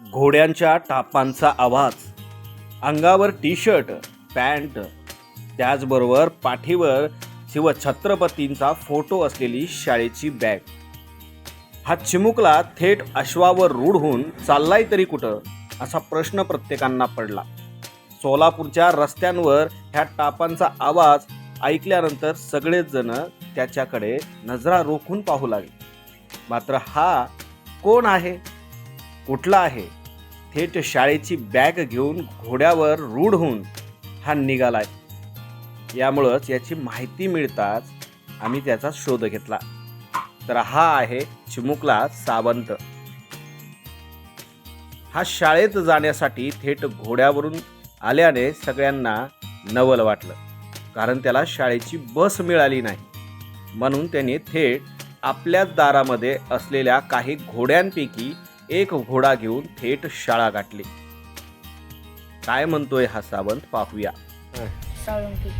घोड्यांच्या टापांचा आवाज अंगावर टी शर्ट पॅन्ट त्याचबरोबर पाठीवर शिवछत्रपतींचा फोटो असलेली शाळेची बॅग. हा चिमुकला थेट अश्वावर रूढ होऊन चाललाय तरी कुठं असा प्रश्न प्रत्येकांना पडला. सोलापूरच्या रस्त्यांवर ह्या टापांचा आवाज ऐकल्यानंतर सगळेच जण त्याच्याकडे नजरा रोखून पाहू लागले. मात्र हा कोण आहे? कुठला आहे? थेट शाळेची बॅग घेऊन घोड्यावर रूढ होऊन हा निघालाय. यामुळंच याची माहिती मिळताच आम्ही त्याचा शोध घेतला. तर हा आहे चिमुकला सावंत. हा शाळेत जाण्यासाठी थेट घोड्यावरून आल्याने सगळ्यांना नवल वाटलं. कारण त्याला शाळेची बस मिळाली नाही. म्हणून त्याने थेट आपल्याच दारामध्ये असलेल्या काही घोड्यांपैकी एक घोडा घेऊन थेट शाळा गाठली. काय म्हणतोय हा सावंत? पाहूया. साळुंकी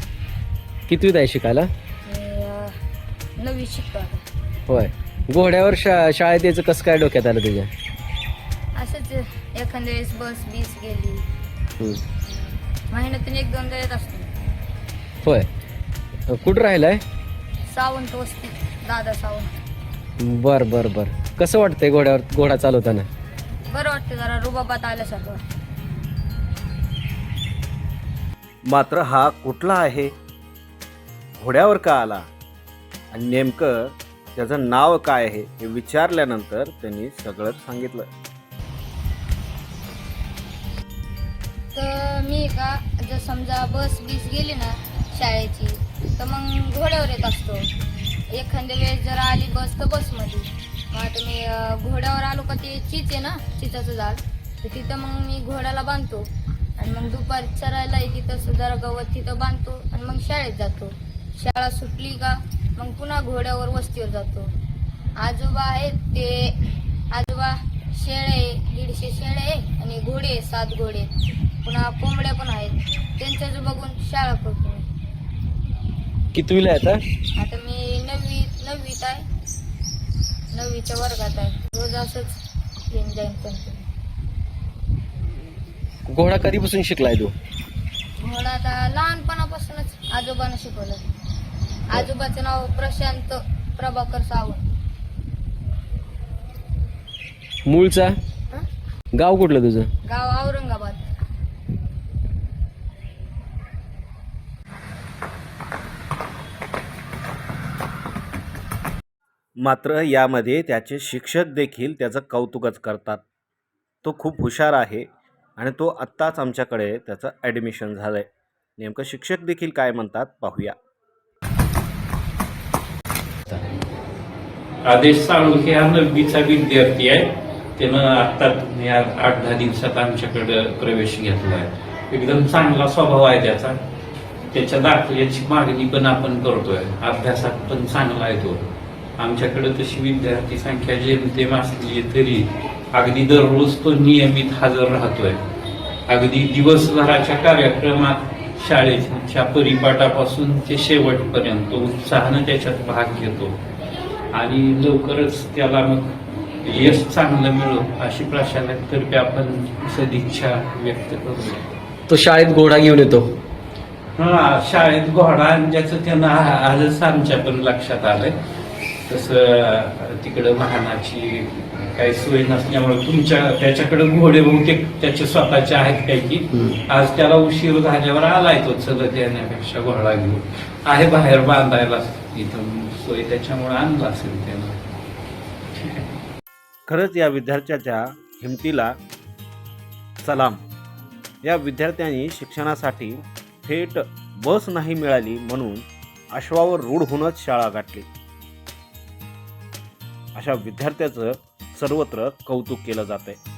कितवीत आहे शिकायला? मी अं, नववी शिकतो आता. होय. घोड्यावर शा शाळेत यायचं कसं काय डोक्यात आलं तुझ्या? असंच एखाद्या वेळेस बस बीस गेली. हम्म. महिन्यातून एक दोनदा येत असतो. होय. कुठं राहिलाय? सावंत वस्ती दादा सावंत. बर बर बर. कसं वाटतंय घोड्यावर घोडा चालवताना? बरं वाटतं जरा रुबाबात आल्यासारखं वाटतं. मात्र हा कुठला आहे? घोड्यावर का आला? आणि नेमकं त्याचं नाव काय आहे हे विचारल्यानंतर त्यांनी सगळंच सांगितलं. तर मी का जर समजा बस बीस गेली ना शाळेची तर मग घोड्यावर येत असतो. एखाद्या वेळेस जर आली बस तर बसमध्ये. मग आता मी घोड्यावर आलो का ते चिच आहे ना चिचाचं झाड. तर तिथं मग मी घोड्याला बांधतो. आणि मग दुपारी चरायला तिथं जरा गवत तिथं बांधतो आणि मग शाळेत जातो. शाळा सुटली का मग पुन्हा घोड्यावर वस्तीवर जातो. आजोबा आहेत ते आजोबा शेळे दीडशे शेळे आहे आणि घोडे आहे, सात घोडे. पुन्हा कोंबड्या पण आहेत. त्यांच्याच बघून शाळा करतो कितवीला आता? आता मी नववी नववीत आहे. नववीच्या वर्गात आहे. रोज असंच येऊन जाईन पण घोडा कधीपासून शिकलाय तू? मला आता लहानपणापासूनच आजोबानं शिकवलं. आजोबाचं नाव प्रशांत प्रभाकर सावंत. मूळचा? हं? गाव कुठलं तुझं? गाव औरंगाबाद. मात्र यामध्ये त्याचे शिक्षक देखील त्याचं कौतुकच करतात. तो खूप हुशार आहे आणि तो आत्ताच आमच्याकडे त्याचं ॲडमिशन झालं आहे नेमकं शिक्षक देखील काय म्हणतात पाहूया. आदेश साळुंखे हा नववीचा विद्यार्थी आहे. त्यानं आत्ता या आठ दहा दिवसात आमच्याकडे प्रवेश घेतला आहे. एकदम चांगला स्वभाव आहे त्याचा. त्याच्या दाखल्याची मागणी पण आपण करतोय. अभ्यासात पण चांगला आहे तो. आमच्याकडे तशी विद्यार्थी संख्या जेमतेम असली तरी अगदी दररोज तो नियमित हजर राहतोय. अगदी दिवसभराच्या कार्यक्रमात शाळेच्या परिपाठापासून ते शेवटपर्यंत उत्साहानं त्याच्यात भाग घेतो. आणि लवकरच त्याला मग यश चांगलं मिळो अशी प्रशासनातर्फे आपण सदिच्छा व्यक्त करू तो शाळेत घोडा घेऊन येतो. हा शाळेत घोडा आणल्याचं त्यांना आजच आमच्या पण लक्षात आलंय. तसं तिकडं वाहनाची काही सोय नसल्यामुळे तुमच्या त्याच्याकडे घोडे बहुतेक त्याचे स्वतःचे आहेत काय की. आज त्याला उशीर झाल्यावर आलाय तो चलत येण्यापेक्षा घोडा घेऊन. आहे बाहेर बांधायला इथं सोय त्याच्यामुळे आणला असेल त्यानं. खरंच या विद्यार्थ्याच्या हिमतीला सलाम. या विद्यार्थ्यांनी शिक्षणासाठी थेट बस नाही मिळाली म्हणून अश्वावर रूढ होऊनच शाळा गाठली. अशा विद्यार्थ्याचं सर्वत्र कौतुक केलं जात आहे